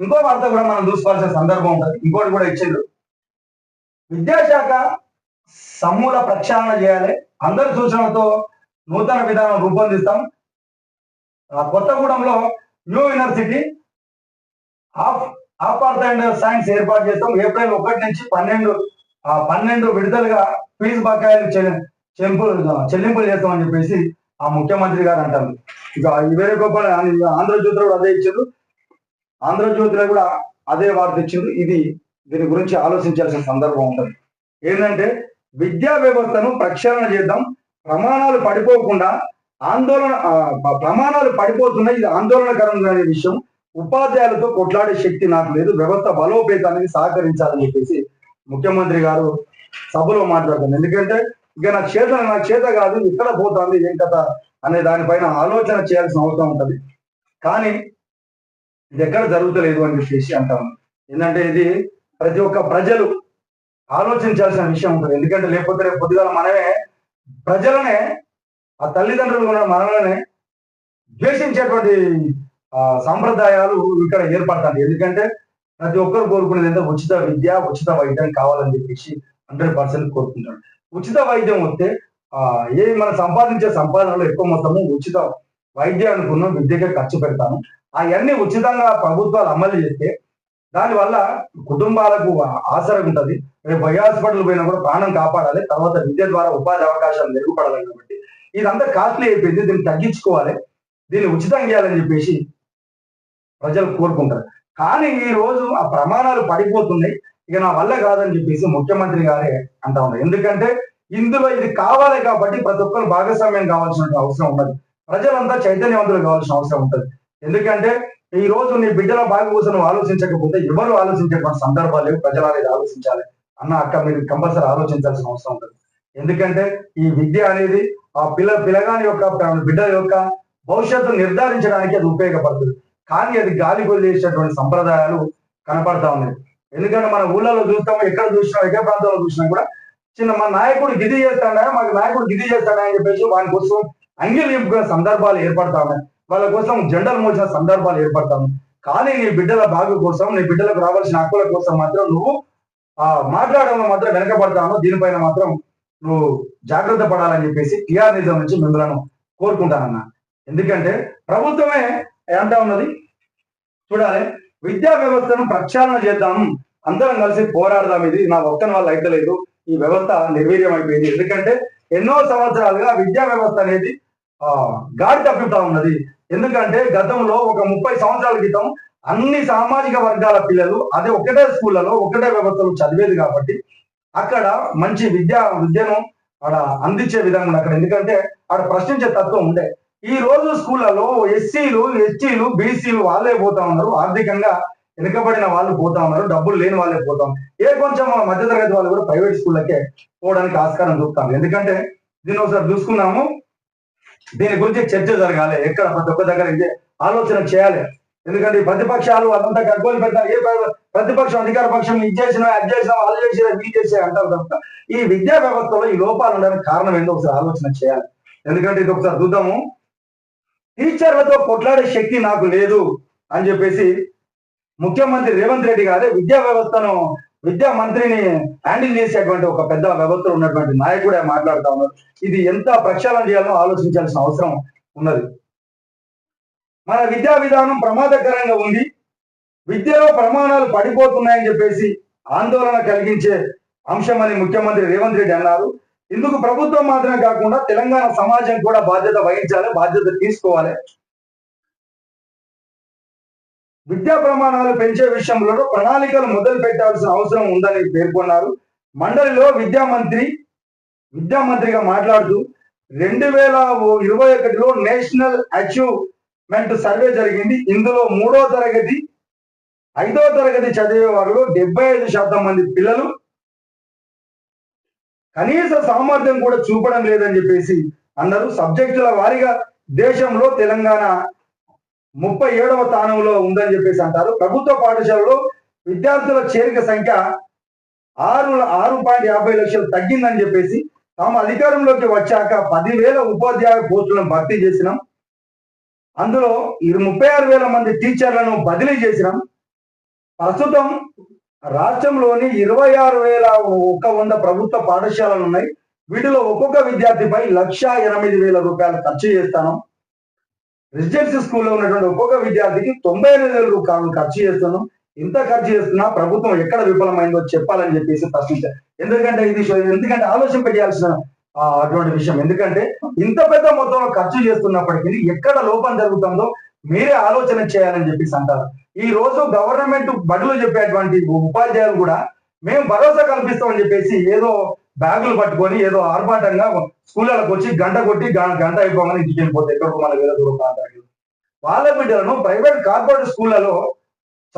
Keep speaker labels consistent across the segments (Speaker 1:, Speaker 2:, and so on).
Speaker 1: ఇంకో వార్త కూడా మనం చూసుకోవాల్సిన సందర్భం ఉంటుంది. ఇంకోటి కూడా ఇచ్చిండ్రు. విద్యాశాఖ సమూల ప్రక్షాళన చేయాలి. అందరి సూచనలతో నూతన విధానం రూపొందిస్తాం. ఆ కొత్తగూడెంలో new university of of earth and science ఏర్పాటు చేస్తాం. ఏప్రిల్ ఒకటి నుంచి పన్నెండు ఆ పన్నెండు విడుదలగా ఫీజు బకాయిలు చెల్లి- చెంపులు చెల్లింపులు చేస్తామని చెప్పేసి ఆ ముఖ్యమంత్రి గారు అంటారు. ఇక వేరే గొప్ప ఆంధ్రజ్యోతిలో కూడా అదే ఇచ్చారు ఆంధ్రజ్యోతిలో కూడా అదే వార్త ఇచ్చింది ఇది దీని గురించి ఆలోచించాల్సిన సందర్భం ఉంటుంది. ఏంటంటే విద్యా వ్యవస్థను ప్రక్షాళన చేద్దాం. ప్రమాణాలు పడిపోకుండా ఆందోళన ప్రమాణాలు పడిపోతున్నాయి ఇది ఆందోళనకరంగా అనే విషయం ఉపాధ్యాయులతో కొట్లాడే శక్తి నాకు లేదు. వ్యవస్థ బలోపేతానికి సహకరించాలని చెప్పేసి ముఖ్యమంత్రి గారు సభలో మాట్లాడుతుంది ఎందుకంటే ఇక నా చేత నా చేత కాదు ఎక్కడ పోతుంది ఏం కథ అనే దానిపైన ఆలోచన చేయాల్సిన అవసరం ఉంటుంది. కానీ ఇది ఎక్కడ జరుగుతలేదు అని చెప్పేసి అంటాము ఏంటంటే ఇది ప్రతి ఒక్క ప్రజలు ఆలోచించాల్సిన విషయం ఉంటుంది. ఎందుకంటే లేకపోతే రేపు పొద్దుగాల మనమే ప్రజలనే ఆ తల్లిదండ్రులు ఉన్న మనలనే ద్వేషించేటువంటి ఆ, సాంప్రదాయాలు ఇక్కడ ఏర్పడతాయి ఎందుకంటే ప్రతి ఒక్కరు కోరుకునేది ఏంటంటే ఉచిత విద్య ఉచిత వైద్యం కావాలని చెప్పేసి హండ్రెడ్ పర్సెంట్ కోరుకుంటాడు ఉచిత వైద్యం వస్తే ఆ ఏ మనం సంపాదించే సంపాదనలో ఎక్కువ మొత్తము ఉచిత. వైద్యం విద్యకే ఖర్చు పెడతాను. అవన్నీ ఉచితంగా ప్రభుత్వాలు అమలు చేస్తే దానివల్ల కుటుంబాలకు ఆసరం ఉంటుంది. రేపు బై హాస్పిటల్ పోయినా కూడా ప్రాణం కాపాడాలి. తర్వాత విద్య ద్వారా ఉపాధి అవకాశాలు మెరుగుపడాలి కాబట్టి. ఇదంతా కాస్ట్లీ అయిపోయింది. దీన్ని తగ్గించుకోవాలి. దీన్ని ఉచితంగా చేయాలని చెప్పేసి ప్రజలు కోరుకుంటారు. కానీ ఈ రోజు ఆ ప్రమాణాలు పడిపోతున్నాయి. ఇక నా వల్ల కాదని చెప్పేసి ముఖ్యమంత్రి గారే అంటా ఉన్నారు. ఎందుకంటే ఇందులో ఇది కావాలి కాబట్టి ప్రతి ఒక్కరు భాగస్వామ్యం కావాల్సిన అవసరం ఉన్నది. ప్రజలంతా చైతన్యవంతులు కావాల్సిన అవసరం ఉంటుంది. ఎందుకంటే ఈ రోజు నీ బిడ్డల బాగా కోసం ఆలోచించకపోతే ఎవరు ఆలోచించేటువంటి సందర్భాలు లేవు ప్రజలు అనేది ఆలోచించాలి అన్న అక్క మీరు కంపల్సరీ ఆలోచించాల్సిన అవసరం ఉంటుంది. ఎందుకంటే ఈ విద్య అనేది ఆ పిల్ల పిల్లగాని యొక్క బిడ్డ యొక్క భవిష్యత్తు నిర్ధారించడానికి అది ఉపయోగపడుతుంది. కానీ అది గాలి చేసేటువంటి సంప్రదాయాలు కనపడతా ఉన్నాయి. ఎందుకంటే మన ఊళ్ళలో చూస్తాము ఎక్కడ చూసినా ఎక్కడ ప్రాంతంలో చూసినా కూడా చిన్న మా నాయకుడు గిది చేస్తాడా మాకు నాయకుడు గిది చేస్తాడా అని చెప్పేసి వాని కోసం అంగిల్ సందర్భాలు ఏర్పడతా ఉన్నాయి వాళ్ళ కోసం జెండలు మోసిన సందర్భాలు ఏర్పడతా ఉన్నాయి కానీ నీ బిడ్డల బాగు కోసం నీ బిడ్డలకు రావాల్సిన హక్కుల కోసం మాత్రం నువ్వు ఆ మాట్లాడడంలో మాత్రం వెనకబడతాను దీనిపైన మాత్రం నువ్వు జాగ్రత్త పడాలని చెప్పేసి టీఆర్ నిజం నుంచి మిమ్మల్ని కోరుకుంటానన్నా. ఎందుకంటే ప్రభుత్వమే అంటా ఉన్నది. చూడాలి. విద్యా వ్యవస్థను ప్రక్షాళన చేద్దాం అందరం కలిసి పోరాడదాం ఇది నా ఒక్కని వల్ల అయితే లేదు ఈ వ్యవస్థ నిర్వీర్యం అయిపోయింది ఎందుకంటే ఎన్నో సంవత్సరాలుగా విద్యా వ్యవస్థ అనేది గాడి తప్పుతా ఉన్నది. ఎందుకంటే గతంలో ఒక ముప్పై సంవత్సరాల క్రితం అన్ని సామాజిక వర్గాల పిల్లలు అదే ఒకటే స్కూళ్ళలో ఒకటే వ్యవస్థలో చదివేది కాబట్టి అక్కడ మంచి విద్యా విద్యను ఆడ అందించే విధంగా అక్కడ. ఎందుకంటే ఆడ ప్రశ్నించే తత్వం ఉండే. ఈ రోజు స్కూళ్ళలో ఎస్సీలు ఎస్టీలు బీసీలు వాళ్ళే పోతా ఉన్నారు. ఆర్థికంగా వెనుకబడిన వాళ్ళు పోతా ఉన్నారు. డబ్బులు లేని వాళ్ళే పోతాం ఏ కొంచెం మధ్యతరగతి వాళ్ళు కూడా ప్రైవేట్ స్కూళ్ళకే పోవడానికి ఆస్కారం చూపుతాం ఎందుకంటే దీన్ని ఒకసారి చూసుకున్నాము దీని గురించి చర్చ జరగాలి. ఎక్కడ ప్రతి ఒక్క దగ్గర ఇదే ఆలోచన చేయాలి. ఎందుకంటే ప్రతిపక్షాలు అదంతా గగ్గోలు పెడతారు ఏ ప్రతిపక్షం అధికార పక్షం ఇది చేసిన అది చేసిన వాళ్ళు చేసిన ఇది చేసే అంటారు తప్ప ఈ విద్యా వ్యవస్థలో ఈ లోపాలు ఉండడానికి కారణం ఏందో ఒకసారి ఆలోచన చేయాలి. ఎందుకంటే ఇది ఒకసారి చూద్దాము. టీచర్లతో కొట్లాడే శక్తి నాకు లేదు అని చెప్పేసి ముఖ్యమంత్రి రేవంత్ రెడ్డి గారే విద్యా వ్యవస్థను విద్యా మంత్రిని హ్యాండిల్ చేసేటువంటి ఒక పెద్ద వ్యవస్థలు ఉన్నటువంటి నాయకుడే మాట్లాడుతా ఉన్నారు ఇది ఎంత ప్రక్షాళన చేయాలో ఆలోచించాల్సిన అవసరం ఉన్నది. మన విద్యా విధానం ప్రమాదకరంగా ఉంది. విద్యలో ప్రమాణాలు పడిపోతున్నాయని చెప్పేసి ఆందోళన కలిగించే అంశం అని ముఖ్యమంత్రి రేవంత్ రెడ్డి అన్నారు. ఇందుకు ప్రభుత్వం మాత్రమే కాకుండా తెలంగాణ సమాజం కూడా బాధ్యత వహించాలి బాధ్యత తీసుకోవాలి. విద్యా ప్రమాణాలు పెంచే విషయంలో ప్రణాళికలు మొదలు పెట్టాల్సిన అవసరం ఉందని పేర్కొన్నారు. మండలిలో విద్యా మంత్రి విద్యా మంత్రిగా మాట్లాడుతూ రెండు వేల ఇరవై ఒకటిలో నేషనల్ అచీవ్మెంట్ సర్వే జరిగింది. ఇందులో మూడో తరగతి ఐదో తరగతి చదివే వారిలో డెబ్బై ఐదు శాతం మంది పిల్లలు. కనీస సామర్థ్యం కూడా చూపడం లేదని చెప్పేసి అందరూ సబ్జెక్టుల వారీగా దేశంలో తెలంగాణ ముప్పై ఏడవ స్థానంలో ఉందని చెప్పేసి అంటారు. ప్రభుత్వ పాఠశాలలో విద్యార్థుల చేరిక సంఖ్య ఆరు ఆరు పాయింట్ యాభై లక్షలు తగ్గిందని చెప్పేసి తాము అధికారంలోకి వచ్చాక పదివేల ఉపాధ్యాయ పోస్టులను భర్తీ చేసినాం. అందులో ఇరు ముప్పై ఆరు వేల మంది టీచర్లను బదిలీ చేసినాం. ప్రస్తుతం రాష్ట్రంలోని ఇరవై ఆరు వేల ఒక వంద ప్రభుత్వ పాఠశాలలు ఉన్నాయి. వీటిలో ఒక్కొక్క విద్యార్థిపై లక్ష ఎనిమిది వేల రూపాయలు ఖర్చు చేస్తాను. రెసిడెన్సీ స్కూల్లో ఉన్నటువంటి ఒక్కొక్క విద్యార్థికి తొంభై ఎనిమిది వేల రూపాయలు ఖర్చు చేస్తున్నాం. ఇంత ఖర్చు చేస్తున్నా ప్రభుత్వం ఎక్కడ విఫలమైందో చెప్పాలని చెప్పేసి ప్రశ్నించారు. ఎందుకంటే ఇది ఎందుకంటే ఆలోచన పెట్టాల్సిన అటువంటి విషయం. ఎందుకంటే ఇంత పెద్ద మొత్తంలో ఖర్చు చేస్తున్నప్పటికీ ఎక్కడ లోపం జరుగుతుందో మీరే ఆలోచన చేయాలని చెప్పేసి అంటారు. ఈ రోజు గవర్నమెంట్ బడులు చెప్పేటువంటి ఉపాధ్యాయులు కూడా మేము భరోసా కల్పిస్తామని చెప్పేసి ఏదో బ్యాగులు పట్టుకొని ఏదో ఆర్భాటంగా స్కూళ్ళకి వచ్చి గంట కొట్టి గ- గంట అయిపోగానే ఇంటికి వెళ్ళిపోతే ఎక్కడికి మన వేరే దూరం వాళ్ళ బిడ్డలను ప్రైవేట్ కార్పొరేట్ స్కూళ్ళలో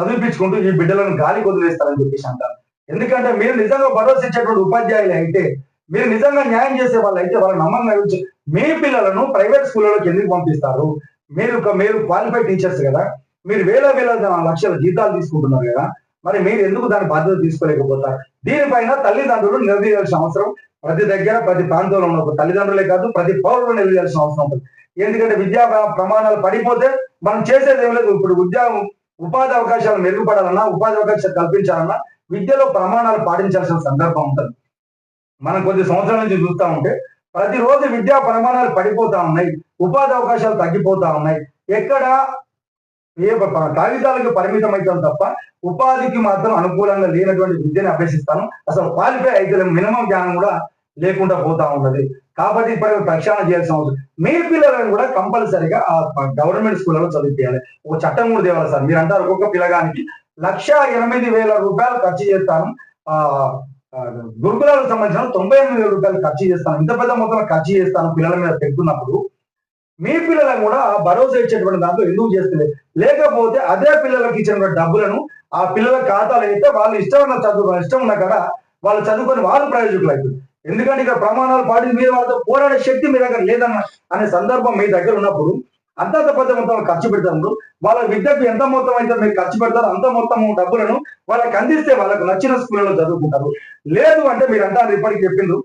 Speaker 1: చదివించుకుంటూ ఈ బిడ్డలను గాలి వదిలేస్తారని చెప్పేసి అంటారు. ఎందుకంటే మీరు నిజంగా భరోసా ఇచ్చేటువంటి ఉపాధ్యాయులు అయితే మీరు నిజంగా న్యాయం చేసే వాళ్ళు అయితే వాళ్ళ నమ్మకంగా ఉంచి మీ పిల్లలను ప్రైవేట్ స్కూళ్ళలోకి ఎందుకు పంపిస్తారు? మీరు ఒక- మీరు క్వాలిఫైడ్ టీచర్స్ కదా. మీరు వేల వేల లక్షల జీతాలు తీసుకుంటున్నారు కదా. మరి మీరు ఎందుకు దాని బాధ్యత తీసుకోలేకపోతారు? దీనిపైన తల్లిదండ్రులు నిలదీయాల్సిన అవసరం. ప్రతి దగ్గర ప్రతి ప్రాంతంలో ఉన్న తల్లిదండ్రులే కాదు ప్రతి పౌరులు నిలదీయాల్సిన అవసరం ఉంటుంది. ఎందుకంటే విద్యా ప్రమాణాలు పడిపోతే మనం చేసేది ఏం లేదు. ఇప్పుడు ఉద్యోగ ఉపాధి అవకాశాలు మెరుగుపడాలన్నా ఉపాధి అవకాశాలు కల్పించాలన్నా విద్యలో ప్రమాణాలు పాటించాల్సిన సందర్భం ఉంటుంది. మనం కొద్ది సంవత్సరాల నుంచి చూస్తా ఉంటే ప్రతిరోజు విద్యా ప్రమాణాలు పడిపోతా ఉన్నాయి. ఉపాధి అవకాశాలు తగ్గిపోతా ఉన్నాయి. ఎక్కడ ఏ కాగితాలకు పరిమితం అవుతాం తప్ప ఉపాధికి మాత్రం అనుకూలంగా లేనటువంటి విద్యను అభ్యసిస్తాను అసలు క్వాలిఫై అయితే మినిమం జ్ఞానం కూడా లేకుండా పోతా ఉన్నది. కాబట్టి ఇప్పుడు ప్రక్షాళన చేయాల్సిన అవసరం. మీ పిల్లలను కూడా కంపల్సరిగా ఆ గవర్నమెంట్ స్కూళ్ళలో చదివించాలి ఒక చట్టం కూడా తేవాలి సార్. మీరు అంటారు ఒక్కొక్క పిల్లగానికి లక్ష ఎనిమిది వేల రూపాయలు ఖర్చు చేస్తాను. ఆ గురుకులాలకు సంబంధించిన తొంభై ఎనిమిది వేల రూపాయలు ఖర్చు చేస్తాను. ఇంత పెద్ద మొత్తంలో ఖర్చు చేస్తాను పిల్లల మీద పెట్టుకున్నప్పుడు మీ పిల్లలకు కూడా భరోసా ఇచ్చేటువంటి దాంట్లో ఎందుకు చేస్తలేదు లేకపోతే అదే పిల్లలకి ఇచ్చినటువంటి డబ్బులను ఆ పిల్లల ఖాతాలో అయితే వాళ్ళు ఇష్టం ఉన్న చదువు ఇష్టం ఉన్న కదా వాళ్ళు చదువుకొని వాళ్ళు ప్రయోజకులు అవుతుంది ఎందుకంటే ఇక్కడ ప్రమాణాలు పాటించి మీరు వాళ్ళతో పోరాడే శక్తి మీ దగ్గర లేదన్న అనే సందర్భం మీ దగ్గర ఉన్నప్పుడు అంతంత పెద్ద మొత్తంలో ఖర్చు పెడతారు వాళ్ళ విద్యకు ఎంత మొత్తం అయితే మీరు ఖర్చు పెడతారో అంత మొత్తం డబ్బులను వాళ్ళకి అందిస్తే వాళ్ళకు నచ్చిన స్కూళ్ళలో చదువుకుంటారు. లేదు అంటే మీరు అంటారు ఇప్పటికి చెప్పిండ్రు.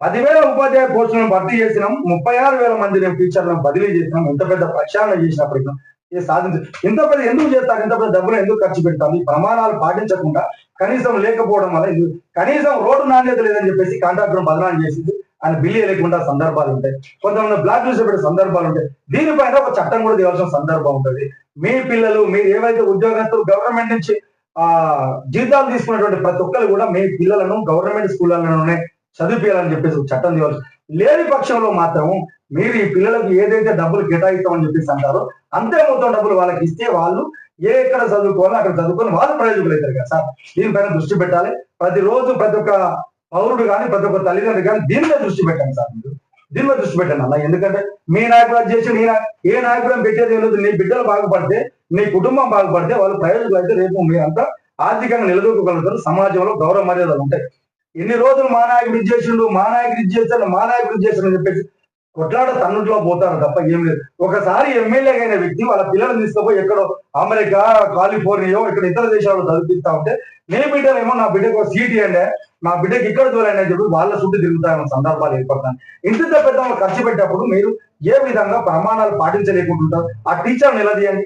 Speaker 1: పదివేల ఉపాధ్యాయ పోస్టులను భర్తీ చేసినాం. ముప్పై ఆరు వేల మంది నేను టీచర్లను బదిలీ చేసినాం. ఎంత పెద్ద ప్రక్షాళన చేసినప్పటికీ ఇది సాధించ ఇంత పెద్ద ఎందుకు చేస్తారు? ఇంత పెద్ద డబ్బులు ఎందుకు ఖర్చు పెడతారు? ఈ ప్రమాణాలు పాటించకుండా కనీసం లేకపోవడం వల్ల ఇది కనీసం రోడ్డు నాణ్యత లేదని చెప్పేసి కాంట్రాక్టర్ బదనాలు చేసింది. ఆయన బిల్లు లేకుండా సందర్భాలు ఉంటాయి. కొంతమంది బ్లాక్ లిస్ట్ పెట్టే సందర్భాలు ఉంటాయి. దీనిపైన ఒక చట్టం కూడా తీయాల్సిన సందర్భం ఉంటుంది. మీ పిల్లలు మీరు ఏవైతే ఉద్యోగస్తులు గవర్నమెంట్ నుంచి ఆ జీతాలు తీసుకున్నటువంటి ప్రతి ఒక్కరు కూడా మీ పిల్లలను గవర్నమెంట్ స్కూళ్ళలోనే చదివించాలని చెప్పేసి ఒక చట్టం తీయవలసి లేని పక్షంలో మాత్రం మీరు ఈ పిల్లలకు ఏదైతే డబ్బులు కేటాయిస్తామని చెప్పేసి అంటారో అంతే మొత్తం డబ్బులు వాళ్ళకి ఇస్తే వాళ్ళు ఏ ఎక్కడ చదువుకోవాలో అక్కడ చదువుకొని వాళ్ళు ప్రయోజకులు అవుతారు కదా సార్. దీనిపైన దృష్టి పెట్టాలి. ప్రతిరోజు ప్రతి ఒక్క పౌరుడు కానీ ప్రతి ఒక్క తల్లిదండ్రులు కానీ దీని మీద దృష్టి పెట్టండి సార్ మీరు. దీని మీద దృష్టి పెట్టండి అన్న. ఎందుకంటే మీ నాయకులు చేసి నీ ఏ నాయకుడు పెట్టేది లేదు. నీ బిడ్డలు బాగుపడితే నీ కుటుంబం బాగుపడితే వాళ్ళు ప్రయోజకులు అయితే రేపు మీరంతా ఆర్థికంగా నిలదొక్కగలుగుతారు. సమాజంలో గౌరవ మర్యాదలు ఉంటాయి. ఇన్ని రోజులు మా నాయకుడు ఇది చేసిండు మా నాయకుడు ఇది చేస్తాడు మా నాయకుడు ఇది చేస్తాడు అని చెప్పేసి కొట్లాడ తన్నుట్లో పోతారు తప్ప ఏం లేదు. ఒకసారి ఎమ్మెల్యే అయిన వ్యక్తి వాళ్ళ పిల్లలు తీసుకుపోయి ఎక్కడో అమెరికా కాలిఫోర్నియా ఇక్కడ ఇతర దేశాల్లో చదివిస్తా ఉంటే నేను బిడ్డలేమో నా బిడ్డకు ఒక సీట్ ఇవ్వండి నా బిడ్డకి ఇక్కడ దూరండి అని చెప్పి వాళ్ళ చుట్టూ తిరుగుతాయన్న సందర్భాలు ఏర్పడతాను ఇంత పెద్ద ఖర్చు పెట్టేటప్పుడు మీరు ఏ విధంగా ప్రమాణాలు పాటించలేకుంటుంటారు? ఆ టీచర్ నిలదీయండి.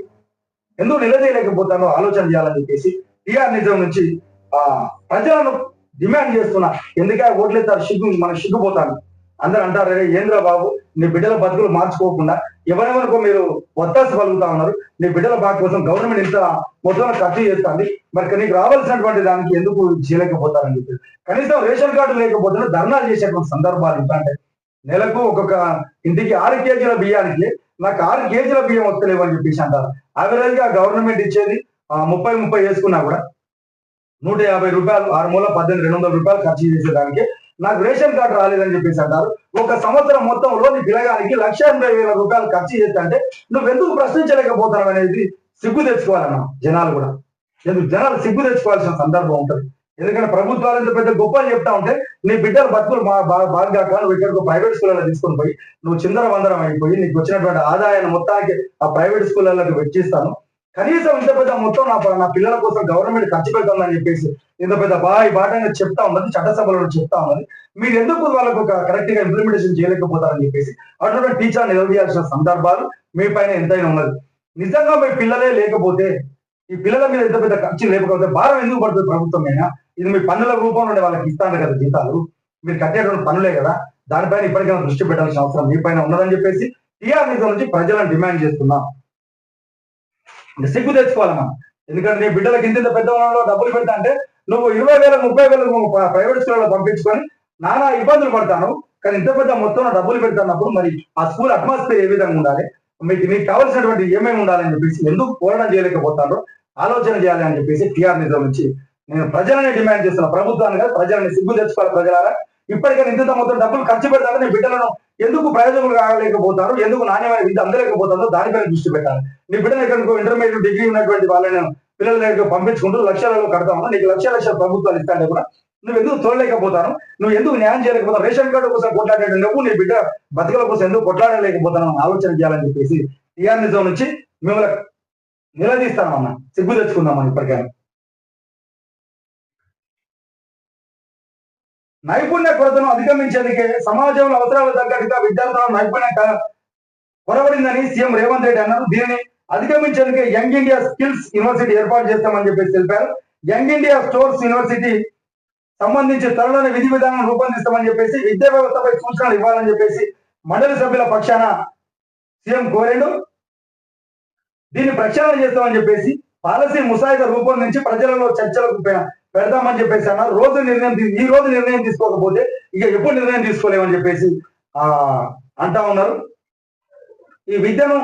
Speaker 1: ఎందుకు నిలదీయలేకపోతానో ఆలోచన చేయాలని చెప్పేసి టీఆర్ నిజం నుంచి ఆ ప్రజలను డిమాండ్ చేస్తున్నా. ఎందుకే ఓట్లేస్తారు? సిగ్గు మనం సిగ్గుపోతాను అందరూ అంటారు "అరే, ఏంద్రా బాబు నీ బిడ్డల బతుకులు మార్చుకోకుండా ఎవరెవరికో మీరు ఒత్తాస పలుకుతా ఉన్నారు. నీ బిడ్డల బాగు కోసం గవర్నమెంట్ ఇంత మొత్తం ఖర్చు చేస్తుంది. మరి నీకు రావాల్సినటువంటి దానికి ఎందుకు చేయలేకపోతారని చెప్పి కనీసం రేషన్ కార్డు లేకపోతే ధర్నాలు చేసేటువంటి సందర్భాలు ఉంటాయి నెలకు ఒక్కొక్క ఇంటికి ఆరు కేజీల బియ్యానికి నాకు ఆరు కేజీల బియ్యం వస్తలేవు అని చెప్పేసి అంటారు. యావరేజ్గా గవర్నమెంట్ ఇచ్చేది ఆ, ముప్పై ముప్పై వేసుకున్నా కూడా నూట యాభై రూపాయలు ఆరు మూల పద్దెనిమిది రెండు వందల రూపాయలు ఖర్చు చేసేదానికి నాకు రేషన్ కార్డు రాలేదని చెప్పేసి అంటారు. ఒక సంవత్సరం మొత్తంలో నీ పిల్లగానికి లక్ష ఎనభై వేల రూపాయలు ఖర్చు చేస్తే నువ్వు ఎందుకు ప్రశ్నించలేకపోతున్నావు అనేది సిగ్గు తెచ్చుకోవాలన్నా జనాలు కూడా. ఎందుకు? జనాలు సిగ్గు తెచ్చుకోవాల్సిన సందర్భం ఉంటుంది. ఎందుకంటే ప్రభుత్వాలు ఎంత పెద్ద గొప్పలు చెప్తా ఉంటే నీ బిడ్డల బతుకులు మా బాగా నువ్వు ఇక్కడికి ప్రైవేట్ స్కూళ్ళలో తీసుకొని పోయి నువ్వు చిందర వందరం అయిపోయి నీకు వచ్చినటువంటి ఆదాయాన్ని మొత్తానికి ఆ ప్రైవేట్ స్కూళ్ళకి వెచ్చిస్తాను. కనీసం ఇంత పెద్ద మొత్తం నా నా పిల్లల కోసం గవర్నమెంట్ ఖర్చు పెడుతుందని చెప్పేసి ఇంత పెద్ద బాయ్ బాటంగా చెప్తా ఉన్నది చట్టసభలో చెప్తా ఉన్నది. మీరు ఎందుకు వాళ్ళకు కరెక్ట్గా ఇంప్లిమెంటేషన్ చేయలేకపోతారని చెప్పేసి అటువంటి టీచర్ నిలదీయాల్సిన సందర్భాలు మీ పైన ఎంతైనా ఉన్నది. నిజంగా మీ పిల్లలే లేకపోతే ఈ పిల్లల మీద ఎంత పెద్ద ఖర్చు లేకపోతే భారం ఎందుకు పడుతుంది ప్రభుత్వం అయినా ఇది మీ పన్నుల రూపంలో వాళ్ళకి ఇస్తాను కదా జీతాలు. మీరు కట్టేటువంటి పనులే కదా. దానిపైన ఇప్పటికైనా దృష్టి పెట్టాల్సిన అవసరం మీ పైన ఉన్నదని చెప్పేసి టీఆర్ నుంచి ప్రజలను డిమాండ్ చేస్తున్నాం. ఇంకా సిగ్గు తెచ్చుకోవాలి మనం. ఎందుకంటే నీ బిడ్డలకు ఇంత పెద్ద డబ్బులు పెడతా అంటే నువ్వు ఇరవై వేల ముప్పై వేలకు ప్రైవేట్ స్కూల్లో పంపించుకొని నానా ఇబ్బందులు పడతాను. కానీ ఇంత పెద్ద మొత్తంలో డబ్బులు పెడుతున్నప్పుడు మరి ఆ స్కూల్ అట్మాస్ఫియర్ ఏ విధంగా ఉండాలి? మీకు మీకు కావాల్సినటువంటి ఏమేమి ఉండాలని చెప్పేసి ఎందుకు పోరాటం చేయలేకపోతారో ఆలోచన చేయాలి అని చెప్పేసి టీఆర్ నిధుల నుంచి నేను ప్రజలని డిమాండ్ చేస్తున్నా. ప్రభుత్వాన్ని కాదు ప్రజలని సిగ్గు తెచ్చుకోవాలి ప్రజలారా. ఇప్పటికైనా ఇంత మొత్తం డబ్బులు ఖర్చు పెడతాను నీ బిడ్డలను ఎందుకు ప్రయోజకులు కాగలేకపోతారు ఎందుకు నాణ్యమైన విద్య అందలేకపోతారో దానిపైన దృష్టి పెట్టాలి. నీ బిడ్డను ఎక్కడికో ఇంటర్మీడియట్ డిగ్రీ ఉన్నటువంటి వాళ్ళని పిల్లల దగ్గరకు పంపించుకుంటూ లక్షలలో కడతాము నీకు లక్ష లక్ష ప్రభుత్వాలు ఇస్తాంటే కూడా నువ్వు ఎందుకు తోడలేకపోతాను? నువ్వు ఎందుకు న్యాయం చేయలేకపోతావు? రేషన్ కార్డు కోసం కొట్లాడే నువ్వు నీ బిడ్డ బతుకల కోసం ఎందుకు కొట్లాడలేకపోతాను ఆలోచన చేయాలని చెప్పేసి టీఆర్ నిజం నుంచి మిమ్మల్ని నిలదీస్తామన్నా సిగ్గు తెచ్చుకుందామని ఇప్పటికైనా. నైపుణ్య కొరతను అధిగమించేందుకే సమాజంలో అవసరాలకు తగ్గట్టుగా విద్యార్థుల నైపుణ్య కొరబడిందని సీఎం రేవంత్ రెడ్డి అన్నారు. దీనిని అధిగమించేందుకే యంగ్ ఇండియా స్కిల్స్ యూనివర్సిటీ ఏర్పాటు చేస్తామని చెప్పేసి తెలిపారు. యంగ్ ఇండియా స్టోర్స్ యూనివర్సిటీ సంబంధించి త్వరలోనే విధి విధానం రూపొందిస్తామని చెప్పేసి విద్యా వ్యవస్థపై సూచనలు ఇవ్వాలని చెప్పేసి మండలి సభ్యుల పక్షాన సీఎం కోరేడు. దీన్ని ప్రక్షాళన చేస్తామని చెప్పేసి పాలసీ ముసాయిదా రూపొందించి ప్రజలలో చర్చలకు పెడదామని చెప్పేసి అన్నారు. రోజు నిర్ణయం ఈ రోజు నిర్ణయం తీసుకోకపోతే ఇక ఎప్పుడు నిర్ణయం తీసుకోలేమని చెప్పేసి ఆ అంటా ఉన్నారు. ఈ విద్యను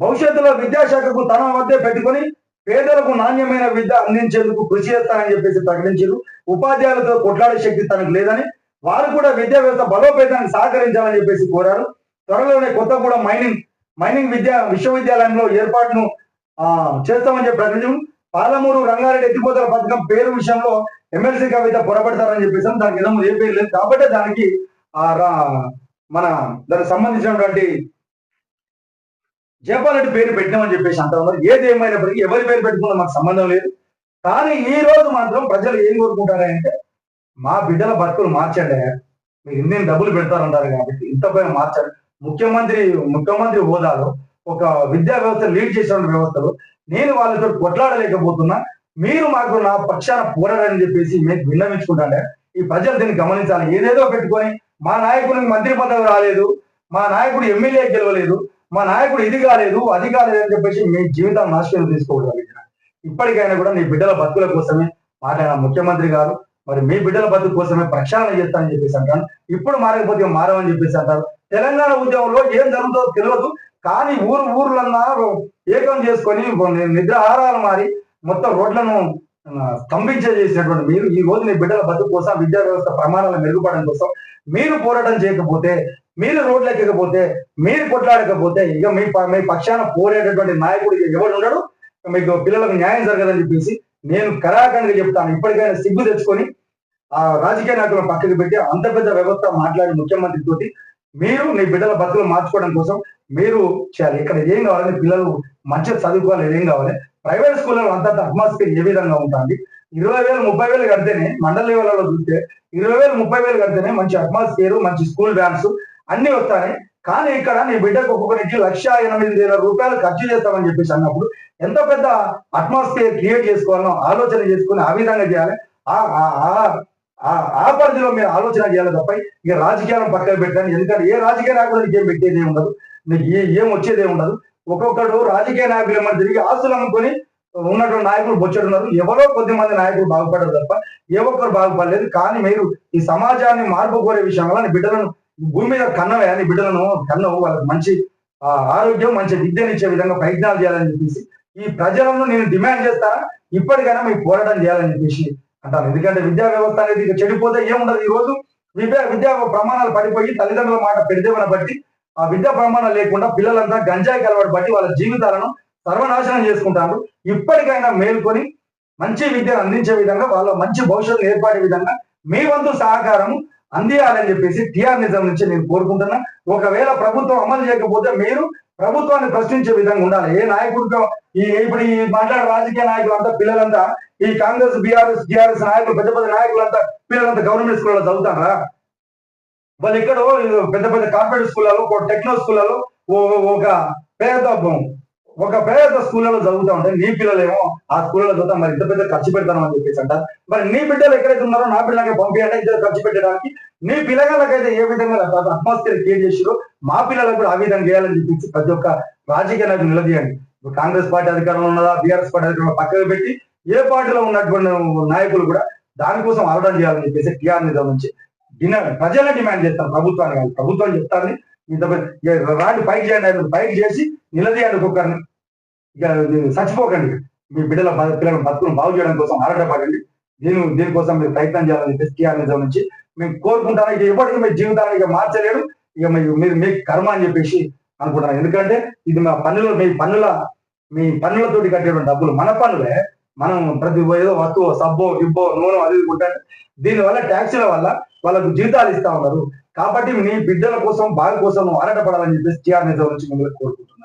Speaker 1: భవిష్యత్తులో విద్యాశాఖకు తన వద్దే పెట్టుకొని పేదలకు నాణ్యమైన విద్య అందించేందుకు కృషి చేస్తానని చెప్పేసి ప్రకటించారు. ఉపాధ్యాయులతో కొట్లాడే శక్తి తనకు లేదని వారు కూడా విద్యా వ్యవస్థ బలోపేతానికి సహకరించాలని చెప్పేసి కోరారు. త్వరలోనే కొత్తగూడెం మైనింగ్ మైనింగ్ విద్యా విశ్వవిద్యాలయంలో ఏర్పాటును ఆ చేస్తామని చెప్పి ప్రకటించారు. పాలమూరు రంగారెడ్డి ఎత్తిపోతల పథకం పేరు విషయంలో ఎమ్మెల్సీ కవిత పొరపడతారని చెప్పేసి దానికి ఏదో ఏ పేరు లేదు. కాబట్టి దానికి ఆ రా- మన దానికి సంబంధించినటువంటి జయపాల్ రెడ్డి పేరు పెట్టినామని చెప్పేసి అంటా ఉన్నారు ఏది ఏమైనప్పటికీ ఎవరి పేరు పెట్టుకున్నా మాకు సంబంధం లేదు. కానీ ఈ రోజు మాత్రం ప్రజలు ఏం కోరుకుంటారంటే మా బిడ్డల బతుకులు మార్చండి మీరు ఇన్ని డబ్బులు పెడతారంటారు కాబట్టి ఇంత పైన మార్చాలి ముఖ్యమంత్రి ముఖ్యమంత్రి హోదాలో ఒక విద్యా వ్యవస్థ లీడ్ చేసిన వ్యవస్థలో నేను వాళ్ళతో కొట్లాడలేకపోతున్నా మీరు మాకు నా పక్షాన పోరాడని చెప్పేసి మీకు విన్నవించుకుంటానే ఈ ప్రజలు దీన్ని గమనించాలి. ఏదేదో పెట్టుకొని మా నాయకుడికి మంత్రి పదవి రాలేదు మా నాయకుడు ఎమ్మెల్యే గెలవలేదు మా నాయకుడు ఇది కాలేదు అది కాలేదు అని చెప్పేసి మీ జీవితం నాశనం తీసుకోవడం ఇప్పటికైనా కూడా నీ బిడ్డల బతుకుల కోసమే మాట్లాడిన ముఖ్యమంత్రి గారు మరి మీ బిడ్డల బతుకు కోసమే ప్రక్షాళన చేస్తానని చెప్పేసి అంటాను ఇప్పుడు మారకపోతే మారమని చెప్పేసి అంటారు. తెలంగాణ ఉద్యమంలో ఏం జరుగుతుందో తెలియదు. కానీ ఊరు ఊర్లన్నా ఏకం చేసుకొని నిద్ర ఆహారాలు మారి మొత్తం రోడ్లను స్తంభించేసేటువంటి స్తంభించే మీరు ఈ రోజు మీ బిడ్డల బతుకు కోసం విద్యా వ్యవస్థ ప్రమాణాలను మెరుగుపడడం కోసం మీరు పోరాటం చేయకపోతే మీరు రోడ్లు ఎక్కకపోతే మీరు కొట్లాడకపోతే ఇక మీ మీ పక్షాన పోరేటటువంటి నాయకుడు ఎవరు ఎవడు ఉండడు. మీకు పిల్లలకు న్యాయం జరగదని చెప్పేసి నేను కరాఖండ్గా చెప్తాను. ఇప్పటికైనా సిగ్గు తెచ్చుకొని ఆ రాజకీయ నాయకులను పక్కకి పెట్టి అంత పెద్ద వ్యవస్థ మాట్లాడి ముఖ్యమంత్రి తోటి మీరు మీ బిడ్డల బతుకులు మార్చుకోవడం కోసం మీరు చేయాలి. ఇక్కడ ఏం కావాలని పిల్లలు మంచిగా చదువుకోవాలి. ఏం కావాలి? ప్రైవేట్ స్కూళ్ళలో అంత అట్మాస్ఫియర్ ఏ విధంగా ఉంటుంది? ఇరవై వేలు ముప్పై వేలు కడితేనే మండల లెవెల్లో చూస్తే ఇరవై వేలు ముప్పై వేలు కడితేనే మంచి అట్మాస్ఫియర్ మంచి స్కూల్ వ్యాన్స్ అన్ని వస్తాయి. కానీ ఇక్కడ నీ బిడ్డకు ఒక్కొక్కరికి లక్ష ఎనిమిది వేల రూపాయలు ఖర్చు చేస్తామని చెప్పేసి అన్నప్పుడు ఎంత పెద్ద అట్మాస్ఫియర్ క్రియేట్ చేసుకోవాలో ఆలోచన చేసుకుని ఆ విధంగా చేయాలి. ఆ ఆ- ఆ- ఆ- పరిధిలో మీరు ఆలోచన చేయాలి తప్ప ఇక రాజకీయాలను పక్కన పెట్టాలి ఎందుకంటే ఏ రాజకీయ రాకుండా ఏం పెట్టేది ఏం ఉండదు. నీకు ఏ ఏం వచ్చేదే ఉండదు. ఒక్కొక్కడు రాజకీయ నాయకులు ఏమన్నా తిరిగి ఆస్తులు అమ్ముకొని ఉన్నటువంటి నాయకులు బొచ్చడున్నారు. ఎవరో కొద్ది మంది నాయకులు బాగుపడరు తప్ప ఏ ఒక్కరు బాగుపడలేదు. కానీ మీరు ఈ సమాజాన్ని మార్పు కోరే విషయంలో నీ బిడ్డలను భూమి మీద కన్నవే నీ బిడ్డలను కన్నవు. వాళ్ళకి మంచి ఆ, ఆరోగ్యం మంచి విద్యనిచ్చే విధంగా ప్రయత్నాలు చేయాలని చెప్పేసి ఈ ప్రజలను నేను డిమాండ్ చేస్తారా? ఇప్పటికైనా మీకు పోరాటం చేయాలని చెప్పేసి అంటాను ఎందుకంటే విద్యా వ్యవస్థ అనేది ఇక చెడిపోతే ఏముండదు. ఈ రోజు విద్యా విద్యా ప్రమాణాలు పడిపోయి తల్లిదండ్రుల మాట పెడితే బట్టి విద్యా ప్రమాణం లేకుండా పిల్లలంతా గంజాయి అలవాటు బట్టి వాళ్ళ జీవితాలను సర్వనాశనం చేసుకుంటారు. ఇప్పటికైనా మేల్కొని మంచి విద్యను అందించే విధంగా వాళ్ళ మంచి భవిష్యత్తు ఏర్పడే విధంగా మీ వంతు సహకారం అందియాలని చెప్పేసి టిఆర్ నిజం నుంచి నేను కోరుకుంటున్నా. ఒకవేళ ప్రభుత్వం అమలు చేయకపోతే మీరు ప్రభుత్వాన్ని ప్రశ్నించే విధంగా ఉండాలి. ఏ నాయకుడితో ఈ ఇప్పుడు ఈ మాట్లాడే రాజకీయ నాయకులు అంతా పిల్లలంతా ఈ కాంగ్రెస్ బీఆర్ఎస్ టీఆర్ఎస్ నాయకులు పెద్ద పెద్ద నాయకులంతా పిల్లలంతా గవర్నమెంట్ స్కూల్లో చదువుతారా? వాళ్ళు ఎక్కడో పెద్ద పెద్ద కార్పొరేట్ స్కూళ్ళలో ఒక టెక్నో స్కూళ్ళలో ఓ- ఒక పేద ఒక పేద స్కూళ్ళలో చదువుతా ఉంటే నీ పిల్లలేమో ఆ స్కూళ్ళలో చదువుతా మరి ఇంత పెద్ద ఖర్చు పెడతాను అని చెప్పేసి అంట మరి నీ బిడ్డలు ఎక్కడైతే ఉన్నారో నా పిల్లలకి పంపించండి ఇంత ఖర్చు పెట్టడానికి. నీ పిల్లగాళ్ళకైతే ఏ విధంగా అట్మాస్ఫియర్ క్రియేట్ చేసిరో మా పిల్లలకు కూడా ఆ విధంగా చేయాలని చెప్పేసి ప్రతి ఒక్క రాజకీయ నాయకులు నిలదీయండి. కాంగ్రెస్ పార్టీ అధికారంలో ఉన్నదా బీఆర్ఎస్ పార్టీ అధికారంలో పక్కకు పెట్టి ఏ పార్టీలో ఉన్నటువంటి నాయకులు కూడా దానికోసం ఆర్డర్ చేయాలని చెప్పేసి టీఆర్ నిధం నుంచి డిమాండ్ ప్రజలే డిమాండ్ చేస్తారు ప్రభుత్వాన్ని కాదు. ప్రభుత్వం చెప్తాను ఇంత రాండి పైకి చేయండి ఆయన పైకి చేసి నిలదీయండి ఒక్కొక్కరిని. ఇక చచ్చిపోకండి. మీ బిడ్డల పిల్లల బతుకును బాగు చేయడం కోసం ఆరాటపడండి. దీని దీనికోసం మీరు ప్రయత్నం చేయాలని చెప్పేసి టీఆర్ నిజం నుంచి మేము కోరుకుంటాను. ఇక ఎప్పటికీ మీ జీవితాన్ని ఇక మార్చలేడు. ఇక మీరు మీ కర్మ అని చెప్పేసి అనుకుంటున్నాను. ఎందుకంటే ఇది మా పన్నుల మీ పన్నుల మీ పన్నులతోటి కట్టేటువంటి డబ్బులు మన పన్నులే. మనం ప్రతి ఏదో వస్తువు సబ్బో గిబ్బో నూనె అది కొట్టాలి దీనివల్ల దీని వల్ల ట్యాక్సీల వల్ల వాళ్ళకు జీతాలు ఇస్తా ఉన్నారు. కాబట్టి నీ బిడ్డల కోసం బావి కోసం ఆరాటపడాలని చెప్పేసి టీఆర్ నిజం నుంచి మిమ్మల్ని కోరుకుంటున్నాను